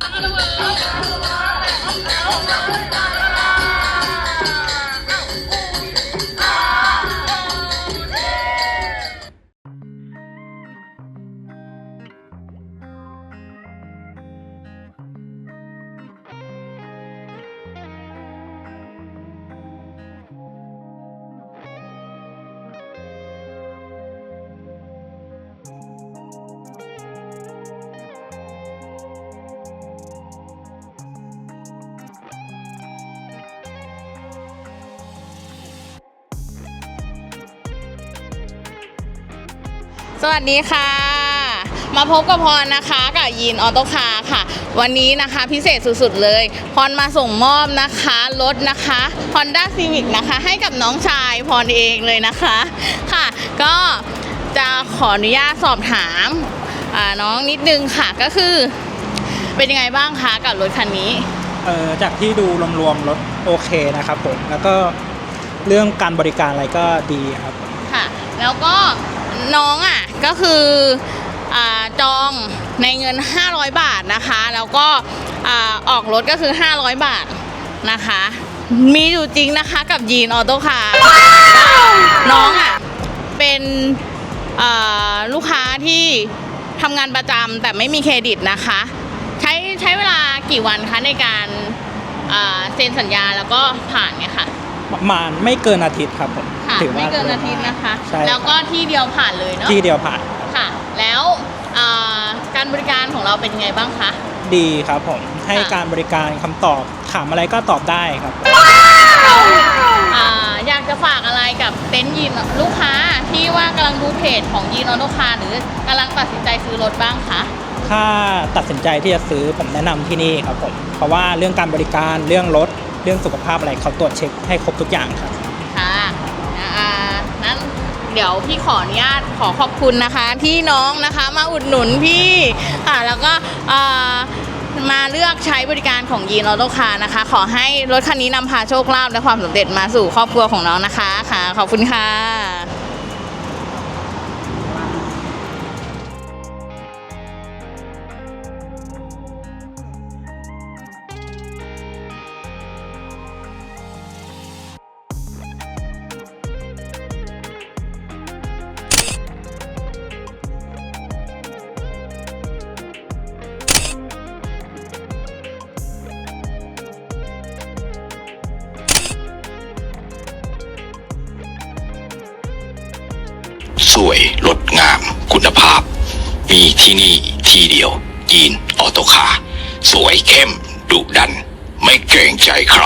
I'm power, power, power, power, power, power, power, power, power, power, สวัสดีค่ะ มาพบกับพรนะคะกับยีนออโต้คาร์ค่ะ วันนี้นะคะพิเศษสุดๆเลย พรมาส่งมอบนะคะรถนะคะ Honda Civic นะคะ ให้กับน้องชายพรเองเลยนะคะค่ะ ก็จะขออนุญาตสอบถามอ่าน้องนิดนึงค่ะก็คือ เป็นยังไงบ้างคะกับรถคันนี้เอ่อจากที่ดูรวมๆรถโอเคนะครับผมแล้วก็เรื่องการบริการอะไรก็ดีครับค่ะ แล้วก็ น้องอะก็คืออจองในเงิน 500 บาทนะคะ แล้วก็อออกรถก็คือ 500 บาทนะคะ มีอยู่จริงนะคะกับยีนออโต้คาร์น้องอะเป็นลูกค้าที่ทำงานประจำแต่ไม่มีเครดิตนะคะ ใช้ใช้เวลากี่วันคะในการเซ็นสัญญาแล้วก็ผ่านเนี่ยค่ะ ประมาณไม่เกินอาทิตย์ครับผม ค่ะ ถือว่าไม่เกินอาทิตย์นะคะ ใช่ แล้วก็ที่เดียวผ่านเลยเนาะที่เดียวผ่านค่ะ แล้วอ่าการบริการของเราเป็นยังไงบ้างคะ ดีครับผมให้ค่ะการบริการคำตอบถามอะไรก็ตอบได้ครับ อ่าอยากจะฝากอะไรกับเต็นท์ยีนลูกค้าที่ว่ากำลังดูเพจของยีนออโตคาร์หรือกำลังตัดสินใจซื้อรถบ้างคะถ้าตัดสินใจที่จะซื้อผมแนะนำที่นี่ครับผมเพราะว่าเรื่องการบริการเรื่องรถเรื่องสุขภาพอะไรเขาตรวจเช็คให้ครบทุกอย่างครับค่ะอ่านั้น เดี๋ยวพี่ขออนุญาตขอขอบคุณนะคะ ที่น้องนะคะมาอุดหนุนพี่ค่ะแล้วก็มาเลือกใช้บริการของยีนออโตคาร์นะคะ ขอให้รถคันนี้นำพาโชคลาภและความสำเร็จมาสู่ครอบครัวของน้องนะคะค่ะ ขอบคุณค่ะ สวยลดงาม คุณภาพ มีที่นี่ที่เดียวยีนออโตคาร์สวยเข้มดุดัน ไม่เกรงใจใคร